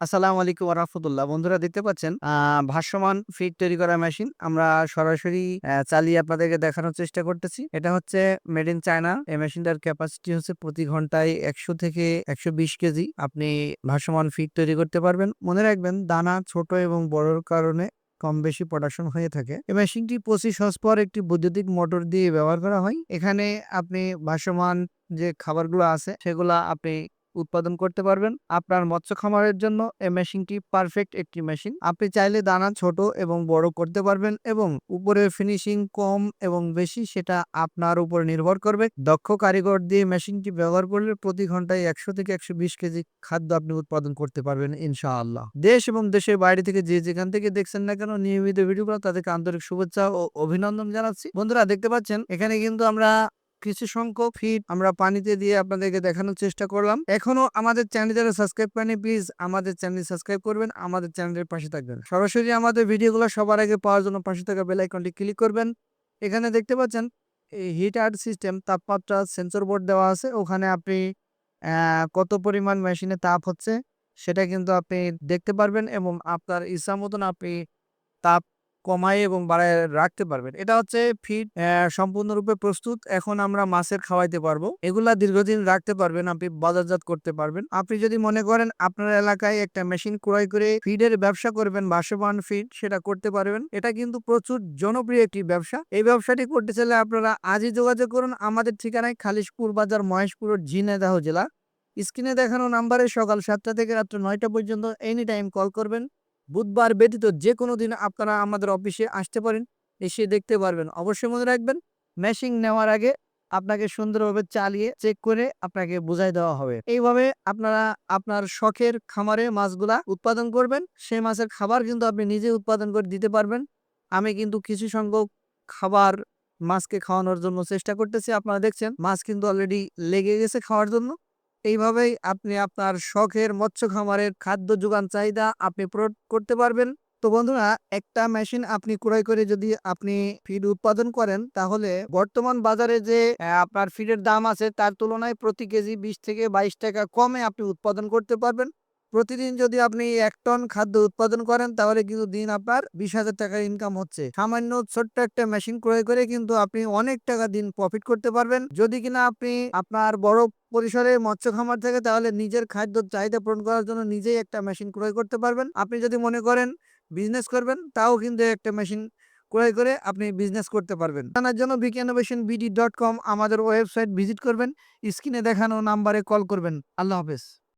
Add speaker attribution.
Speaker 1: আসসালামু আলাইকুম রহমতুল্লাহ। বন্ধুরা, দেখতে পাচ্ছেন? ভাসমান ফিড তৈরি করা মেশিন আমরা সরাসরি চালিয়ে আপনাদেরকে দেখানোর চেষ্টা করতেছি। এটা হচ্ছে মেড ইন চায়না এই মেশিনটার ক্যাপাসিটি হচ্ছে প্রতি ঘন্টায় একশো থেকে একশো বিশ কেজি। আপনি ভাসমান ফিড তৈরি করতে পারবেন। মনে রাখবেন, দানা ছোট এবং বড়র কারণে কম বেশি প্রোডাকশন হয়ে থাকে। এই মেশিনটি পঁচিশ হর্স পর একটি বৈদ্যুতিক মোটর দিয়ে ব্যবহার করা হয়। এখানে আপনি ভাসমান যে খাবারগুলো আছে, সেগুলা আপনি উৎপাদন করতে পারবেন। আপনার মৎস্য খামারের জন্য এই মেশিনটি পারফেক্ট একটি মেশিন। আপনি চাইলে দানা ছোট এবং বড় করতে পারবেন এবং উপরের ফিনিশিং কম এবং বেশি সেটা আপনার উপর নির্ভর করবে। দক্ষ কারিগর দিয়ে মেশিনটি ব্যবহার করলে প্রতি ঘন্টায় একশো থেকে একশো বিশ কেজি খাদ্য আপনি উৎপাদন করতে পারবেন ইনশাআল্লাহ। দেশ এবং দেশের বাইরে থেকে যে যেখান থেকে দেখছেন না কেন নিয়মিত ভিডিওগুলো তাদেরকে আন্তরিক শুভেচ্ছা ও অভিনন্দন জানাচ্ছি। বন্ধুরা, দেখতে পাচ্ছেন? এখানে কিন্তু আমরা কিছু সংখ্যক ফিট আমরা পানিতে দিয়ে আপনাদেরকে দেখানোর চেষ্টা করলাম। এখনও আমাদের চ্যানেল যারা সাবস্ক্রাইব করেনি প্লিজ আমাদের চ্যানেল সাবস্ক্রাইব করবেন, আমাদের চ্যানেলের পাশে থাকবেন। সরাসরি আমাদের ভিডিওগুলো সবার আগে পাওয়ার জন্য পাশে থাকা বেল আইকনটি ক্লিক করবেন। এখানে দেখতে পাচ্ছেন, এই হিট আর্ট সিস্টেম তাপমাত্রা সেন্সর বোর্ড দেওয়া আছে। ওখানে আপনি কত পরিমাণ মেশিনে তাপ হচ্ছে সেটা কিন্তু আপনি দেখতে পারবেন এবং আপনার ইচ্ছা মতন আপনি তাপ কমায় এবং বাড়ায় রাখতে পারবেন। এটা হচ্ছে ফিড সম্পূর্ণরূপে প্রস্তুত। এখন আমরা মাছের খাওয়াইতে পারব। এগুলা দীর্ঘদিন রাখতে পারবেন, আপনি বাজারজাত করতে পারবেন। আপনি যদি মনে করেন আপনার এলাকায় একটা মেশিন ক্রয় করে ফিডের ব্যবসা করবেন বাসবান ফিড সেটা করতে পারবেন। এটা কিন্তু প্রচুর জনপ্রিয় একটি ব্যবসা। এই ব্যবসাটি করতে চাইলে আপনারা আজই যোগাযোগ করুন। আমাদের ঠিকানায় খালিশপুর বাজার, মহেশপুর, ঝিনাইদহ জেলা। স্ক্রিনে দেখানো নাম্বারে সকাল সাতটা থেকে রাত্র নয়টা পর্যন্ত এনি টাইম কল করবেন। বুধবার ব্যতীত যে কোনো দিন আপনারা আমাদের অফিসে আসতে পারেন, এসে দেখতে পারবেন। অবশ্যই মনে রাখবেন মেশিং নেওয়ার আগে আপনাকে সুন্দরভাবে চালিয়ে চেক করে আপনাকে বুঝাই দেওয়া হবে। এইভাবে আপনারা আপনার শখের খামারে মাছগুলা উৎপাদন করবেন, সেই মাছের খাবার কিন্তু আপনি নিজে উৎপাদন করে দিতে পারবেন। আমি কিন্তু কিছু সংখ্যক খাবার মাছকে খাওয়ানোর জন্য চেষ্টা করতেছি। আপনারা দেখছেন, মাছ কিন্তু অলরেডি লেগে গেছে খাওয়ার জন্য। এইভাবেই আপনি আপনার শখের মৎস্য খামারের খাদ্য যোগান চাহিদা আপনি পূরণ করতে পারবেন। তো বন্ধুরা, একটা মেশিন আপনি ক্রয় করে যদি আপনি ফিড উৎপাদন করেন, তাহলে বর্তমান বাজারে যে আপনার ফিডের দাম আছে, তার তুলনায় প্রতি কেজি বিশ থেকে বাইশ টাকা কমে আপনি উৎপাদন করতে পারবেন। প্রতিদিন যদি আপনি এক টন খাদ্য উৎপাদন করেন, তাহলে কিন্তু দিন আপনার বিশ হাজার টাকার ইনকাম হচ্ছে। সামান্য ছোট্ট একটা মেশিন ক্রয় করে কিন্তু আপনি অনেক টাকা দিন প্রফিট করতে পারবেন। যদি কিনা আপনি আপনার বড় পরিসরে মৎস্য খামার থাকে, তাহলে নিজের খাদ্য চাহিদা পূরণ করার জন্য নিজেই একটা মেশিন ক্রয় করতে পারবেন। আপনি যদি মনে করেন বিজনেস করবেন, তাও কিন্তু একটা মেশিন ক্রয় করে আপনি বিজনেস করতে পারবেন। জানার জন্য বিজ্ঞানবেশন বিডি ডট কম আমাদের ওয়েবসাইট ভিজিট করবেন। স্ক্রিনে দেখানো নাম্বারে কল করবেন। আল্লাহ হাফেজ।